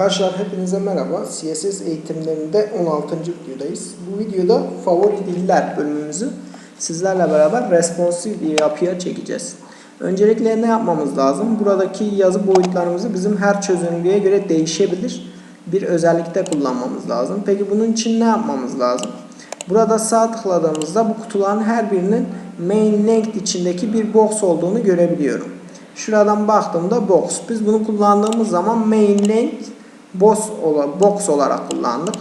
Arkadaşlar hepinize merhaba. CSS eğitimlerinde 16. videodayız. Bu videoda favori diller bölümümüzü sizlerle beraber responsif bir yapıya çekeceğiz. Öncelikle ne yapmamız lazım? Buradaki yazı boyutlarımızı bizim her çözünürlüğe göre değişebilir bir özellikte kullanmamız lazım. Peki bunun için ne yapmamız lazım? Burada sağ tıkladığımızda bu kutuların her birinin main length içindeki bir box olduğunu görebiliyorum. Şuradan baktığımda box. Biz bunu kullandığımız zaman main length box, box olarak kullandık.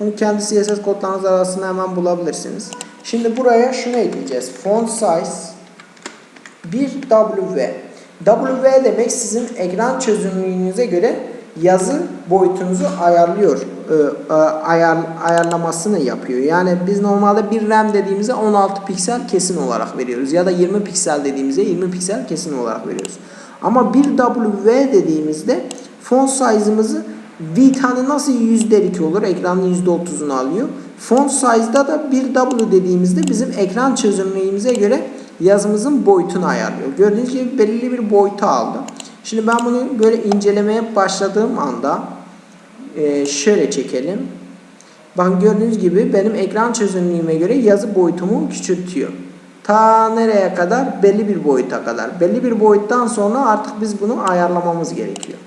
Bunu kendi CSS kodlarınız arasında hemen bulabilirsiniz. Şimdi buraya şunu ekleyeceğiz. Font size bir W. W demek sizin ekran çözünürlüğünüze göre yazı boyutunuzu ayarlıyor. E, ayar, ayarlamasını yapıyor. Yani biz normalde bir RAM dediğimizde 16 piksel kesin olarak veriyoruz. Ya da 20 piksel dediğimizde 20 piksel kesin olarak veriyoruz. Ama bir W dediğimizde font size'ımızı hani nasıl yüzdelik olur? Ekranın %30'unu alıyor. Font size'da da bir W dediğimizde bizim ekran çözünürlüğümüze göre yazımızın boyutunu ayarlıyor. Gördüğünüz gibi belirli bir boyutu aldı. Şimdi ben bunu böyle incelemeye başladığım anda e, şöyle çekelim. Bakın gördüğünüz gibi benim ekran çözünürlüğüme göre yazı boyutumu küçültüyor. Ta nereye kadar? Belli bir boyuta kadar. Belli bir boyuttan sonra artık biz bunu ayarlamamız gerekiyor.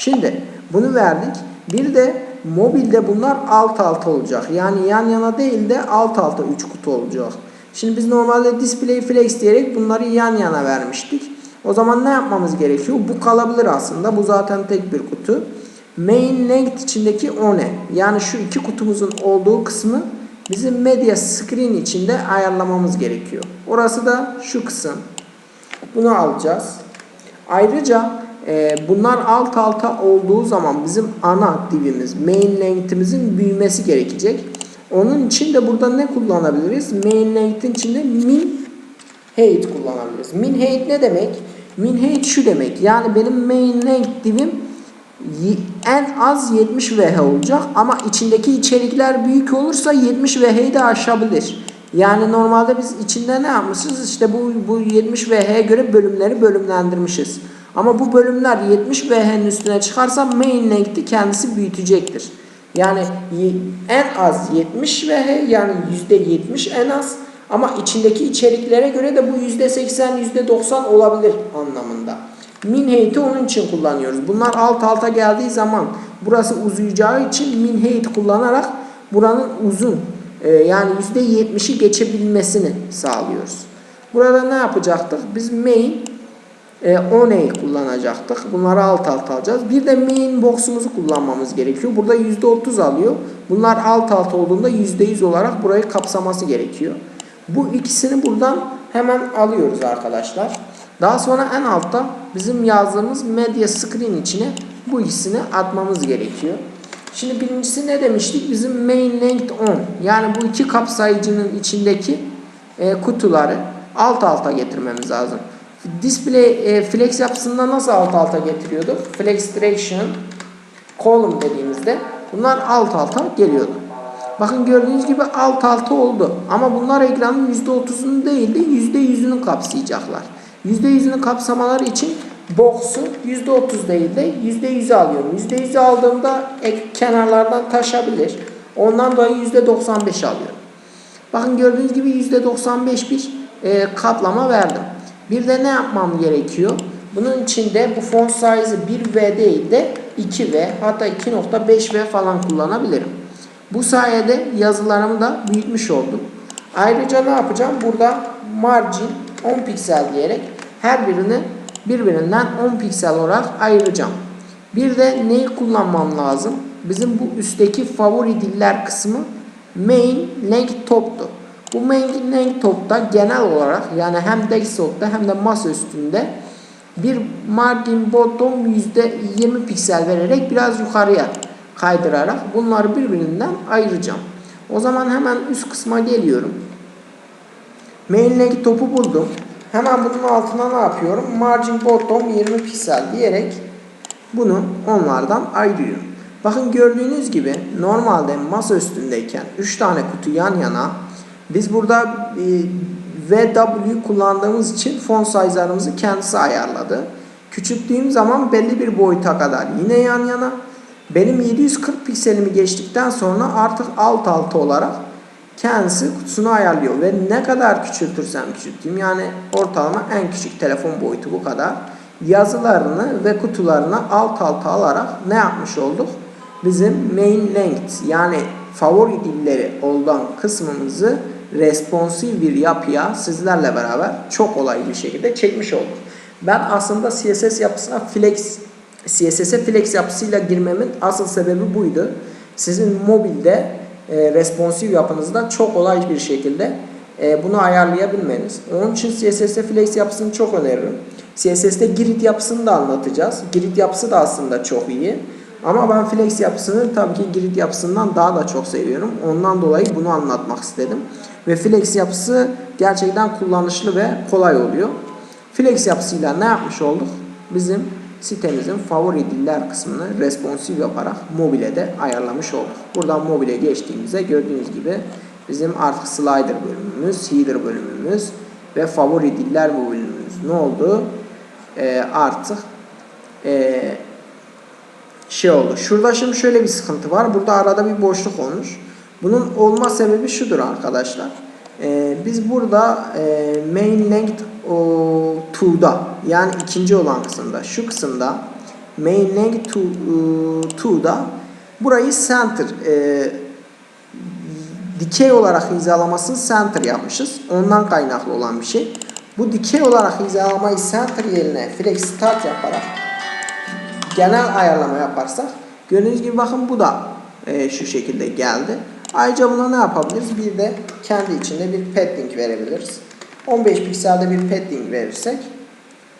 Şimdi bunu verdik. Bir de mobilde bunlar alt alta olacak. Yani yan yana değil de alt alta 3 kutu olacak. Şimdi biz normalde display flex diyerek bunları yan yana vermiştik. O zaman ne yapmamız gerekiyor? Bu kalabilir aslında. Bu zaten tek bir kutu. Main length içindeki o ne? Yani şu iki kutumuzun olduğu kısmı bizim media screen içinde ayarlamamız gerekiyor. Orası da şu kısım. Bunu alacağız. Ayrıca e, bunlar alt alta olduğu zaman bizim ana divimiz, main length'imizin büyümesi gerekecek. Onun için de burada ne kullanabiliriz? Main length'in içinde min height kullanabiliriz. Min height ne demek? Min height şu demek. Yani benim main length divim en az 70 VH olacak ama içindeki içerikler büyük olursa 70 VH'yi de aşabilir. Yani normalde biz içinde ne yapmışız? İşte bu, bu 70 VH'ye göre bölümleri bölümlendirmişiz. Ama bu bölümler 70 VH'nin üstüne çıkarsa main length'i kendisi büyütecektir. Yani en az 70 VH yani %70 en az ama içindeki içeriklere göre de bu %80 %90 olabilir anlamında. Min height'i onun için kullanıyoruz. Bunlar alt alta geldiği zaman burası uzayacağı için min height kullanarak buranın uzun e, yani %70'i geçebilmesini sağlıyoruz. Burada ne yapacaktık? Biz main e, oney kullanacaktık. Bunları alt alta alacağız. Bir de main box'umuzu kullanmamız gerekiyor. Burada %30 alıyor. Bunlar alt alta olduğunda %100 olarak burayı kapsaması gerekiyor. Bu ikisini buradan hemen alıyoruz arkadaşlar. Daha sonra en altta bizim yazdığımız media screen içine bu ikisini atmamız gerekiyor. Şimdi birincisi ne demiştik? Bizim main length on. Yani bu iki kapsayıcının içindeki e, kutuları alt alta getirmemiz lazım. Display e, flex yapısında nasıl alt alta getiriyorduk? Flex direction column dediğimizde bunlar alt alta geliyordu. Bakın gördüğünüz gibi alt alta oldu. Ama bunlar ekranın %30'unu değil de %100'ünü kapsayacaklar. %100'ünü kapsamaları için box'u %30 değil de %100'ü alıyorum. %100'ü aldığımda ek, kenarlardan taşabilir. Ondan dolayı %95 alıyorum. Bakın gördüğünüz gibi %95 bir e, kaplama verdim. Bir de ne yapmam gerekiyor? Bunun içinde bu font size'ı 1V değil de 2V hatta 2.5V falan kullanabilirim. Bu sayede yazılarımı da büyütmüş oldum. Ayrıca ne yapacağım? Burada margin 10 piksel diyerek her birini birbirinden 10 piksel olarak ayıracağım. Bir de neyi kullanmam lazım? Bizim bu üstteki favori diller kısmı main length top'tu. Bu main length top'ta genel olarak yani hem desktop'ta hem de masa üstünde bir margin bottom %20 piksel vererek biraz yukarıya kaydırarak bunları birbirinden ayıracağım. O zaman hemen üst kısma geliyorum. Main'deki topu buldum. Hemen bunun altına ne yapıyorum? Margin bottom 20 piksel diyerek bunu onlardan ayırıyorum. Bakın gördüğünüz gibi normalde masa üstündeyken 3 tane kutu yan yana biz burada e, VW kullandığımız için font size'larımızı kendisi ayarladı. Küçülttüğüm zaman belli bir boyuta kadar yine yan yana Benim 740 pikselimi geçtikten sonra artık alt alta olarak kendisi kutusunu ayarlıyor ve ne kadar küçültürsem küçülteyim yani ortalama en küçük telefon boyutu bu kadar yazılarını ve kutularını alt alta alarak ne yapmış olduk? Bizim main length yani favori dilleri olan kısmımızı responsif bir yapıya sizlerle beraber çok kolay bir şekilde çekmiş olduk. Ben aslında CSS yapısına flex CSS'e flex yapısıyla girmemin asıl sebebi buydu. Sizin mobilde e, responsif yapınızda çok kolay bir şekilde e, bunu ayarlayabilmeniz. Onun için CSS'de flex yapısını çok öneririm. CSS'de grid yapısını da anlatacağız. Grid yapısı da aslında çok iyi. Ama ben flex yapısını tabii ki grid yapısından daha da çok seviyorum. Ondan dolayı bunu anlatmak istedim. Ve flex yapısı gerçekten kullanışlı ve kolay oluyor. Flex yapısıyla ne yapmış olduk? Bizim sitemizin favori diller kısmını responsif yaparak mobile de ayarlamış olduk. Buradan mobile geçtiğimizde gördüğünüz gibi bizim artık slider bölümümüz, header bölümümüz ve favori diller bölümümüz ne oldu? Ee, artık ee, şey oldu. Şurada şimdi şöyle bir sıkıntı var. Burada arada bir boşluk olmuş. Bunun olma sebebi şudur arkadaşlar. Ee, biz burada e, main length o, to'da yani ikinci olan kısımda şu kısımda main length to, e, to'da burayı center e, dikey olarak hizalamasını center yapmışız. Ondan kaynaklı olan bir şey. Bu dikey olarak hizalamayı center yerine flex start yaparak genel ayarlama yaparsak gördüğünüz gibi bakın bu da e, şu şekilde geldi. Ayrıca buna ne yapabiliriz? Bir de kendi içinde bir padding verebiliriz. 15 pikselde bir padding verirsek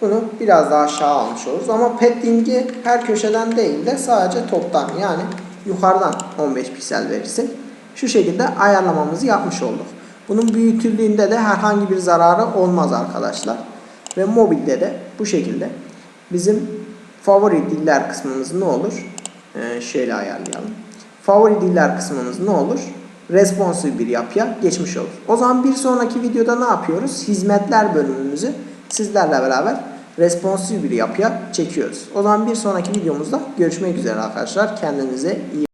bunu biraz daha aşağı almış oluruz. Ama padding'i her köşeden değil de sadece toptan yani yukarıdan 15 piksel verirsek şu şekilde ayarlamamızı yapmış olduk. Bunun büyütüldüğünde de herhangi bir zararı olmaz arkadaşlar. Ve mobilde de bu şekilde bizim favori diller kısmımız ne olur? Ee, şöyle ayarlayalım. Favori diller kısmımız ne olur? Responsif bir yapıya geçmiş olur. O zaman bir sonraki videoda ne yapıyoruz? Hizmetler bölümümüzü sizlerle beraber responsif bir yapıya çekiyoruz. O zaman bir sonraki videomuzda görüşmek üzere arkadaşlar. Kendinize iyi